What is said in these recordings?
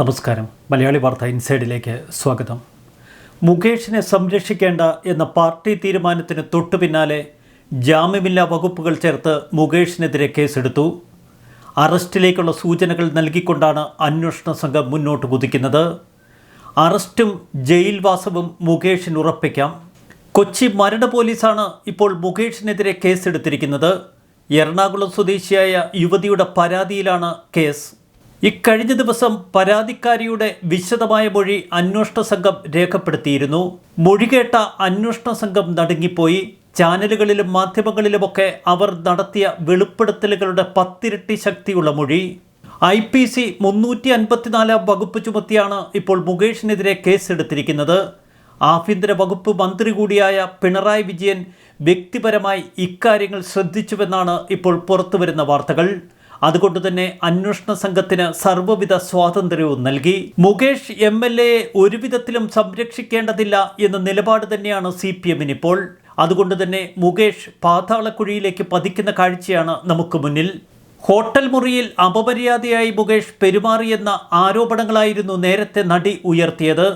നമസ്കാരം. മലയാളി വാർത്ത ഇൻസൈഡിലേക്ക് സ്വാഗതം. മുകേഷിനെ സംരക്ഷിക്കേണ്ട എന്ന പാർട്ടി തീരുമാനത്തിന് തൊട്ടു പിന്നാലെ ജാമ്യമില്ലാ വകുപ്പുകൾ ചേർത്ത് മുകേഷിനെതിരെ കേസെടുത്തു. അറസ്റ്റിലേക്കുള്ള സൂചനകൾ നൽകിക്കൊണ്ടാണ് അന്വേഷണ സംഘം മുന്നോട്ട് കുതിക്കുന്നത്. അറസ്റ്റും ജയിൽവാസവും മുകേഷിന് ഉറപ്പിക്കാം. കൊച്ചി മരട് പോലീസാണ് ഇപ്പോൾ മുകേഷിനെതിരെ കേസെടുത്തിരിക്കുന്നത്. എറണാകുളം സ്വദേശിയായ യുവതിയുടെ പരാതിയിലാണ് കേസ്. ഇക്കഴിഞ്ഞ ദിവസം പരാതിക്കാരിയുടെ വിശദമായ മൊഴി അന്വേഷണ സംഘം രേഖപ്പെടുത്തിയിരുന്നു. മൊഴി കേട്ട അന്വേഷണ സംഘം നടുങ്ങിപ്പോയി. ചാനലുകളിലും മാധ്യമങ്ങളിലുമൊക്കെ അവർ നടത്തിയ വെളിപ്പെടുത്തലുകളുടെ പത്തിരട്ടി ശക്തിയുള്ള മൊഴി. ഐ പി സി മുന്നൂറ്റി അൻപത്തിനാലാം വകുപ്പ് ചുമത്തിയാണ് ഇപ്പോൾ മുകേഷിനെതിരെ കേസെടുത്തിരിക്കുന്നത്. ആഭ്യന്തര വകുപ്പ് മന്ത്രി കൂടിയായ പിണറായി വിജയൻ വ്യക്തിപരമായി ഇക്കാര്യങ്ങൾ ശ്രദ്ധിച്ചുവെന്നാണ് ഇപ്പോൾ പുറത്തുവരുന്ന വാർത്തകൾ. അതുകൊണ്ട് തന്നെ അന്വേഷണ സംഘത്തിന് സർവവിധ സ്വാതന്ത്ര്യവും നൽകി. മുകേഷ് എം എൽ എയെ ഒരുവിധത്തിലും സംരക്ഷിക്കേണ്ടതില്ല എന്ന നിലപാട് തന്നെയാണ് സി പി എമ്മിനിപ്പോൾ. അതുകൊണ്ട് തന്നെ മുകേഷ് പാതാളക്കുഴിയിലേക്ക് പതിക്കുന്ന കാഴ്ചയാണ് നമുക്ക് മുന്നിൽ. ഹോട്ടൽ മുറിയിൽ അപമര്യാദയായി മുകേഷ് പെരുമാറിയെന്ന ആരോപണങ്ങളായിരുന്നു നേരത്തെ നടി ഉയർത്തിയത്.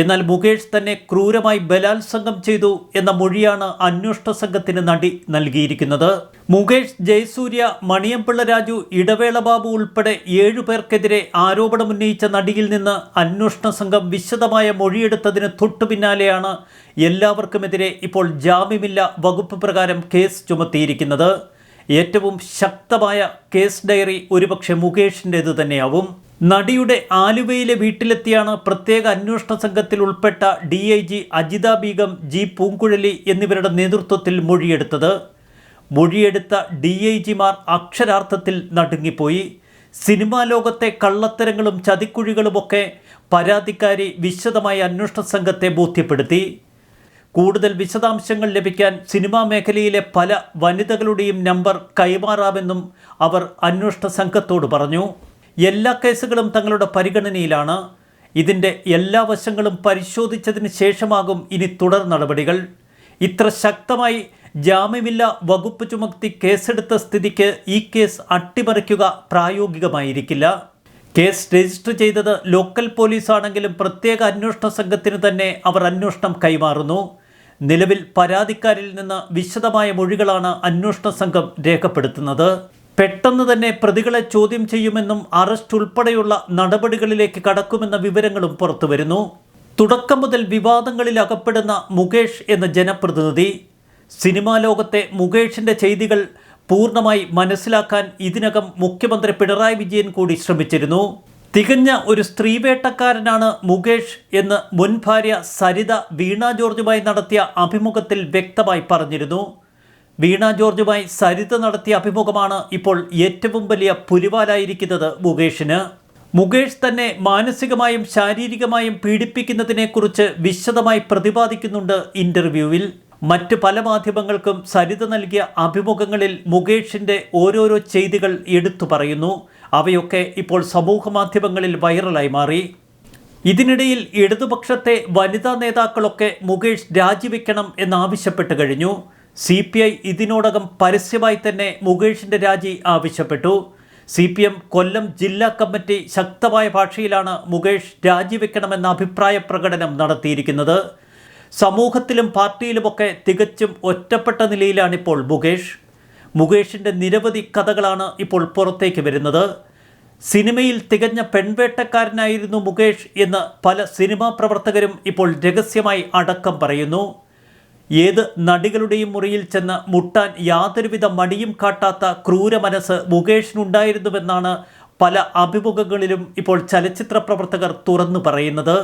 എന്നാൽ മുകേഷ് തന്നെ ക്രൂരമായി ബലാത്സംഗം ചെയ്തു എന്ന മൊഴിയാണ് അന്വേഷണ സംഘത്തിന് നടി നൽകിയിരിക്കുന്നത്. മുകേഷ് ജയസൂര്യ മണിയംപിള്ള രാജു ഇടവേള ബാബു ഉൾപ്പെടെ ഏഴുപേർക്കെതിരെ ആരോപണമുന്നയിച്ച നടിയിൽ നിന്ന് അന്വേഷണ സംഘം വിശദമായ മൊഴിയെടുത്തതിന് തൊട്ടു പിന്നാലെയാണ് എല്ലാവർക്കുമെതിരെ ഇപ്പോൾ ജാമ്യമില്ല വകുപ്പ് പ്രകാരം കേസ് ചുമത്തിയിരിക്കുന്നത്. ഏറ്റവും ശക്തമായ കേസ് ഡയറി ഒരുപക്ഷെ മുകേഷിന്റേത് തന്നെയാവും. നടിയുടെ ആലുവയിലെ വീട്ടിലെത്തിയാണ് പ്രത്യേക അന്വേഷണ സംഘത്തിൽ ഉൾപ്പെട്ട D I G Ajitha Beegum G Poonguzhali എന്നിവരുടെ നേതൃത്വത്തിൽ മൊഴിയെടുത്തത്. മൊഴിയെടുത്ത ഡി ഐ ജിമാർ അക്ഷരാർത്ഥത്തിൽ നടുങ്ങിപ്പോയി. സിനിമാ ലോകത്തെ കള്ളത്തരങ്ങളും ചതിക്കുഴികളുമൊക്കെ പരാതിക്കാരി വിശദമായ അന്വേഷണ സംഘത്തെ ബോധ്യപ്പെടുത്തി. കൂടുതൽ വിശദാംശങ്ങൾ ലഭിക്കാൻ സിനിമാ മേഖലയിലെ പല വനിതകളുടെയും നമ്പർ കൈമാറാമെന്നും അവർ അന്വേഷണ സംഘത്തോട് പറഞ്ഞു. എല്ലാ കേസുകളും തങ്ങളുടെ പരിഗണനയിലാണ്. ഇതിന്റെ എല്ലാ വശങ്ങളും പരിശോധിച്ചതിന് ശേഷമാകും ഇനി തുടർ നടപടികൾ. ഇത്ര ശക്തമായി ജാമ്യമില്ല വകുപ്പ് ചുമത്തി കേസെടുത്ത സ്ഥിതിക്ക് ഈ കേസ് അട്ടിമറിക്കുക പ്രായോഗികമായിരിക്കില്ല. കേസ് രജിസ്റ്റർ ചെയ്തത് ലോക്കൽ പോലീസാണെങ്കിലും പ്രത്യേക അന്വേഷണ സംഘത്തിന് തന്നെ അവർ അന്വേഷണം കൈമാറുന്നു. നിലവിൽ പരാതിക്കാരിൽ നിന്ന് വിശദമായ മൊഴികളാണ് അന്വേഷണ സംഘം രേഖപ്പെടുത്തുന്നത്. പെട്ടെന്ന് തന്നെ പ്രതികളെ ചോദ്യം ചെയ്യുമെന്നും അറസ്റ്റ് ഉൾപ്പെടെയുള്ള നടപടികളിലേക്ക് കടക്കുമെന്ന വിവരങ്ങളും പുറത്തുവരുന്നു. തുടക്കം മുതൽ വിവാദങ്ങളിൽ അകപ്പെടുന്ന മുകേഷ് എന്ന ജനപ്രതിനിധി. സിനിമാ ലോകത്തെ മുകേഷിന്റെ ചെയ്തികൾ പൂർണമായി മനസ്സിലാക്കാൻ ഇതിനകം മുഖ്യമന്ത്രി പിണറായി വിജയൻ കൂടി ശ്രമിച്ചിരുന്നു. തികഞ്ഞ ഒരു സ്ത്രീവേട്ടക്കാരനാണ് മുകേഷ് എന്ന് മുൻ ഭാര്യ സരിത വീണ ജോർജുമായി നടത്തിയ അഭിമുഖത്തിൽ വ്യക്തമായി പറഞ്ഞിരുന്നു. വീണ ജോർജുമായി സരിത നടത്തിയ അഭിമുഖമാണ് ഇപ്പോൾ ഏറ്റവും വലിയ പുലിവാലായിരിക്കുന്നത് മുകേഷിന്. മുകേഷ് തന്നെ മാനസികമായും ശാരീരികമായും പീഡിപ്പിക്കുന്നതിനെക്കുറിച്ച് വിശദമായി പ്രതിപാദിക്കുന്നുണ്ട് ഇന്റർവ്യൂവിൽ. മറ്റ് പല മാധ്യമങ്ങൾക്കും സരിത നൽകിയ അഭിമുഖങ്ങളിൽ മുകേഷിന്റെ ഓരോരോ ചെയ്തികൾ എടുത്തു പറയുന്നു. അവയൊക്കെ ഇപ്പോൾ സമൂഹ മാധ്യമങ്ങളിൽ വൈറലായി മാറി. ഇതിനിടയിൽ ഇടതുപക്ഷത്തെ വനിതാ നേതാക്കളൊക്കെ മുകേഷ് രാജിവെക്കണം എന്നാവശ്യപ്പെട്ട് കഴിഞ്ഞു. സി പി ഐ ഇതിനോടകം പരസ്യമായി തന്നെ മുകേഷിന്റെ രാജി ആവശ്യപ്പെട്ടു. സി പി എം കൊല്ലം ജില്ലാ കമ്മിറ്റി ശക്തമായ ഭാഷയിലാണ് മുകേഷ് രാജിവെക്കണമെന്ന അഭിപ്രായ പ്രകടനം നടത്തിയിരിക്കുന്നത്. സമൂഹത്തിലും പാർട്ടിയിലുമൊക്കെ തികച്ചും ഒറ്റപ്പെട്ട നിലയിലാണിപ്പോൾ മുകേഷ്. മുകേഷിന്റെ നിരവധി കഥകളാണ് ഇപ്പോൾ പുറത്തേക്ക് വരുന്നത്. സിനിമയിൽ തികഞ്ഞ പെൺവേട്ടക്കാരനായിരുന്നു മുകേഷ് എന്ന് പല സിനിമാ പ്രവർത്തകരും ഇപ്പോൾ രഹസ്യമായി അടക്കം പറയുന്നു. ഏത് നടികളുടെയും മുറിയിൽ ചെന്ന് മുട്ടാൻ യാതൊരുവിധ മടിയും കാട്ടാത്ത ക്രൂര മനസ്സ് മുകേഷിനുണ്ടായിരുന്നുവെന്നാണ് പല അഭിമുഖങ്ങളിലും ഇപ്പോൾ ചലച്ചിത്ര പ്രവർത്തകർ തുറന്നു പറയുന്നത്.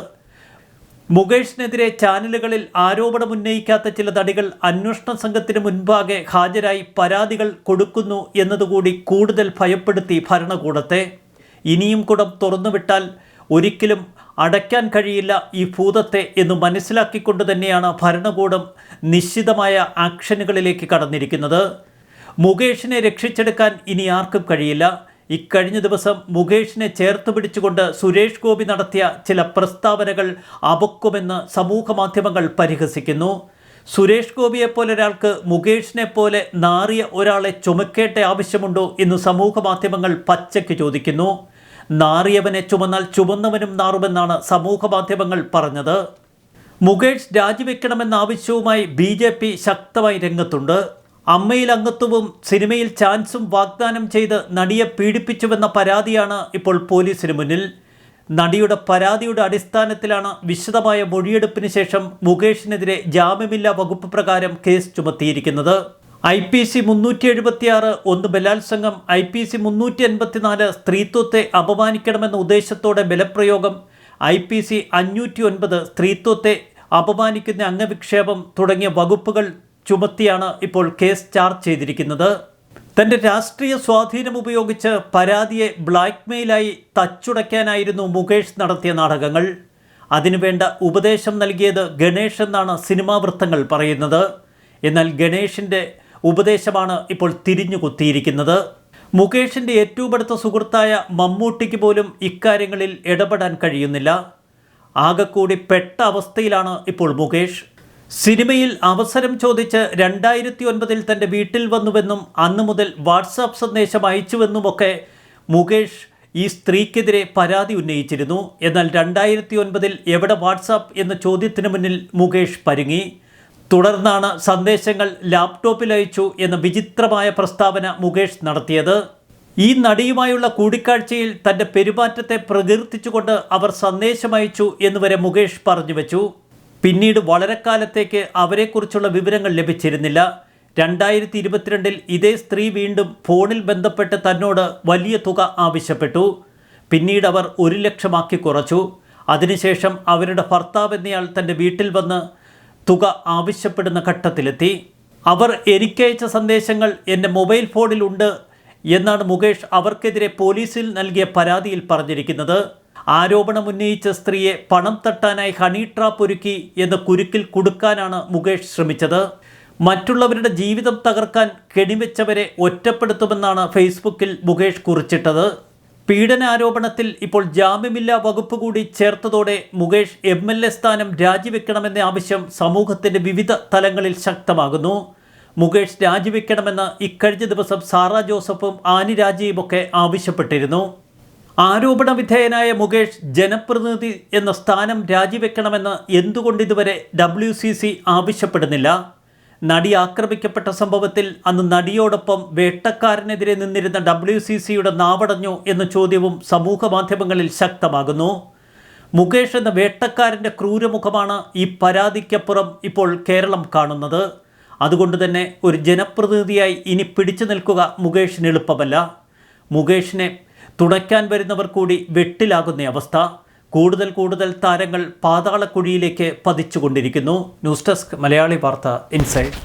മുകേഷിനെതിരെ ചാനലുകളിൽ ആരോപണമുന്നയിക്കാത്ത ചില നടികൾ അന്വേഷണ സംഘത്തിന് മുൻപാകെ ഹാജരായി പരാതികൾ കൊടുക്കുന്നു എന്നതുകൂടി കൂടുതൽ ഭയപ്പെടുത്തി ഭരണകൂടത്തെ. ഇനിയും കുടം തുറന്നുവിട്ടാൽ ഒരിക്കലും അടയ്ക്കാൻ കഴിയില്ല ഈ ഭൂതത്തെ എന്ന് മനസ്സിലാക്കിക്കൊണ്ട് തന്നെയാണ് ഭരണകൂടം നിശ്ചിതമായ ആക്ഷനുകളിലേക്ക് കടന്നിരിക്കുന്നത്. മുകേഷിനെ രക്ഷിച്ചെടുക്കാൻ ഇനി ആർക്കും കഴിയില്ല. ഇക്കഴിഞ്ഞ ദിവസം മുകേഷിനെ ചേർത്ത് പിടിച്ചുകൊണ്ട് സുരേഷ് ഗോപി നടത്തിയ ചില പ്രസ്താവനകൾ അപക്കുമെന്ന് സമൂഹ മാധ്യമങ്ങൾ പരിഹസിക്കുന്നു. സുരേഷ് ഗോപിയെപ്പോലെ ഒരാൾക്ക് മുകേഷിനെ പോലെ നാറിയ ഒരാളെ ചുമക്കേണ്ട ആവശ്യമുണ്ടോ എന്ന് സമൂഹ മാധ്യമങ്ങൾ പച്ചയ്ക്ക് ചോദിക്കുന്നു. നാറിയവനെ ചുമന്നാൽ ചുമന്നവനും നാറുമെന്നാണ് സമൂഹ മാധ്യമങ്ങൾ പറഞ്ഞത്. മുകേഷ് രാജിവെക്കണമെന്ന ആവശ്യവുമായി ബി ജെ പി ശക്തമായി രംഗത്തുണ്ട്. അമ്മയിൽ അംഗത്വവും സിനിമയിൽ ചാൻസും വാഗ്ദാനം ചെയ്ത് നടിയെ പീഡിപ്പിച്ചുവെന്ന പരാതിയാണ് ഇപ്പോൾ പോലീസിന് മുന്നിൽ. നടിയുടെ പരാതിയുടെ അടിസ്ഥാനത്തിലാണ് വിശദമായ മൊഴിയെടുപ്പിന് ശേഷം മുകേഷിനെതിരെ ജാമ്യമില്ലാ വകുപ്പ് പ്രകാരം കേസ് ചുമത്തിയിരിക്കുന്നത്. ഐ പി സി മുന്നൂറ്റി എഴുപത്തിയാറ് ഒന്ന് ബലാത്സംഗം ഐ പി സി മുന്നൂറ്റി എൺപത്തിനാല് സ്ത്രീത്വത്തെ അപമാനിക്കണമെന്ന ഉദ്ദേശത്തോടെ ബലപ്രയോഗം ഐ പി സി അഞ്ഞൂറ്റി ഒൻപത് സ്ത്രീത്വത്തെ അപമാനിക്കുന്ന അംഗവിക്ഷേപം തുടങ്ങിയ വകുപ്പുകൾ ചുമത്തിയാണ് ഇപ്പോൾ കേസ് ചാർജ് ചെയ്തിരിക്കുന്നത്. തന്റെ രാഷ്ട്രീയ സ്വാധീനം ഉപയോഗിച്ച് പരാതിയെ ബ്ലാക്ക്മെയിലായി തച്ചുടയ്ക്കാനായിരുന്നു മുകേഷ് നടത്തിയ നാടകങ്ങൾ. അതിനുവേണ്ട ഉപദേശം നൽകിയത് ഗണേഷ് എന്നാണ് സിനിമാ വൃത്തങ്ങൾ പറയുന്നത്. എന്നാൽ ഗണേഷിന്റെ ഉപദേശമാണ് ഇപ്പോൾ തിരിഞ്ഞു കുത്തിയിരിക്കുന്നത്. മുകേഷിന്റെ ഏറ്റവും അടുത്ത സുഹൃത്തായ മമ്മൂട്ടിക്ക് പോലും ഇക്കാര്യങ്ങളിൽ ഇടപെടാൻ കഴിയുന്നില്ല. ആകെക്കൂടി പെട്ട അവസ്ഥയിലാണ് ഇപ്പോൾ മുകേഷ്. സിനിമയിൽ അവസരം ചോദിച്ച് രണ്ടായിരത്തി ഒൻപതിൽ തന്റെ വീട്ടിൽ വന്നുവെന്നും അന്നു മുതൽ വാട്സാപ്പ് സന്ദേശം അയച്ചുവെന്നുമൊക്കെ മുകേഷ് ഈ സ്ത്രീക്കെതിരെ പരാതി ഉന്നയിച്ചിരുന്നു. എന്നാൽ രണ്ടായിരത്തി ഒൻപതിൽ എവിടെ വാട്സാപ്പ് എന്ന ചോദ്യത്തിന് മുന്നിൽ മുകേഷ് പരുങ്ങി. തുടർന്നാണ് സന്ദേശങ്ങൾ ലാപ്ടോപ്പിൽ അയച്ചു എന്ന വിചിത്രമായ പ്രസ്താവന മുകേഷ് നടത്തിയത്. ഈ നടിയുമായുള്ള കൂടിക്കാഴ്ചയിൽ തന്റെ പെരുമാറ്റത്തെ പ്രകീർത്തിച്ചുകൊണ്ട് അവർ സന്ദേശം അയച്ചു എന്നുവരെ മുകേഷ് പറഞ്ഞു വെച്ചു. പിന്നീട് വളരെ കാലത്തേക്ക് അവരെക്കുറിച്ചുള്ള വിവരങ്ങൾ ലഭിച്ചിരുന്നില്ല. രണ്ടായിരത്തി ഇരുപത്തിരണ്ടിൽ ഇതേ സ്ത്രീ വീണ്ടും ഫോണിൽ ബന്ധപ്പെട്ട് തന്നോട് വലിയ തുക ആവശ്യപ്പെട്ടു. പിന്നീട് അവർ ഒരു ലക്ഷമാക്കി കുറച്ചു. അതിനുശേഷം അവരുടെ ഭർത്താവ് എന്നയാൾ തന്റെ വീട്ടിൽ വന്ന് തുക ആവശ്യപ്പെടുന്ന ഘട്ടത്തിലെത്തി. അവർ എനിക്കയച്ച സന്ദേശങ്ങൾ എന്റെ മൊബൈൽ ഫോണിലുണ്ട് എന്നാണ് മുകേഷ് അവർക്കെതിരെ പോലീസിൽ നൽകിയ പരാതിയിൽ പറഞ്ഞിരിക്കുന്നത്. ആരോപണം ഉന്നയിച്ച സ്ത്രീയെ പണം തട്ടാനായി ഹണി ട്രാപ്പ് ഒരുക്കി എന്ന കുരുക്കിൽ കുടുക്കാനാണ് മുകേഷ് ശ്രമിച്ചത്. മറ്റുള്ളവരുടെ ജീവിതം തകർക്കാൻ കെണിവെച്ചവരെ ഒറ്റപ്പെടുത്തുമെന്നാണ് ഫേസ്ബുക്കിൽ മുകേഷ് കുറിച്ചിട്ടത്. പീഡനാരോപണത്തിൽ ഇപ്പോൾ ജാമ്യമില്ലാ വകുപ്പ് കൂടി ചേർത്തതോടെ മുകേഷ് എം എൽ എ സ്ഥാനം രാജിവെക്കണമെന്ന ആവശ്യം സമൂഹത്തിന്റെ വിവിധ തലങ്ങളിൽ ശക്തമാകുന്നു. മുകേഷ് രാജിവെക്കണമെന്ന് ഇക്കഴിഞ്ഞ ദിവസം സാറ ജോസഫും ആനി രാജയുമൊക്കെ ആവശ്യപ്പെട്ടിരുന്നു. ആരോപണ വിധേയനായ മുകേഷ് ജനപ്രതിനിധി എന്ന സ്ഥാനം രാജിവെക്കണമെന്ന് എന്തുകൊണ്ട് ഇതുവരെ ഡബ്ല്യു ആവശ്യപ്പെടുന്നില്ല? നടി ആക്രമിക്കപ്പെട്ട സംഭവത്തിൽ അന്ന് നടിയോടൊപ്പം വേട്ടക്കാരനെതിരെ നിന്നിരുന്ന ഡബ്ല്യു സി സിയുടെ നാവടഞ്ഞോ എന്ന ചോദ്യവും സമൂഹ മാധ്യമങ്ങളിൽ ശക്തമാകുന്നു. മുകേഷ് എന്ന വേട്ടക്കാരന്റെ ക്രൂരമുഖമാണ് ഈ പരാതിക്കപ്പുറം ഇപ്പോൾ കേരളം കാണുന്നത്. അതുകൊണ്ട് തന്നെ ഒരു ജനപ്രതിനിധിയായി ഇനി പിടിച്ചു നിൽക്കുക മുകേഷിന് എളുപ്പമല്ല. മുകേഷിനെ തുണയ്ക്കാൻ വരുന്നവർ കൂടി വെട്ടിലാകുന്ന അവസ്ഥ. കൂടുതൽ കൂടുതൽ താരങ്ങൾ പാതാളക്കുഴിയിലേക്ക് പതിച്ചുകൊണ്ടിരിക്കുന്നു. News desk Malayali Vartha inside.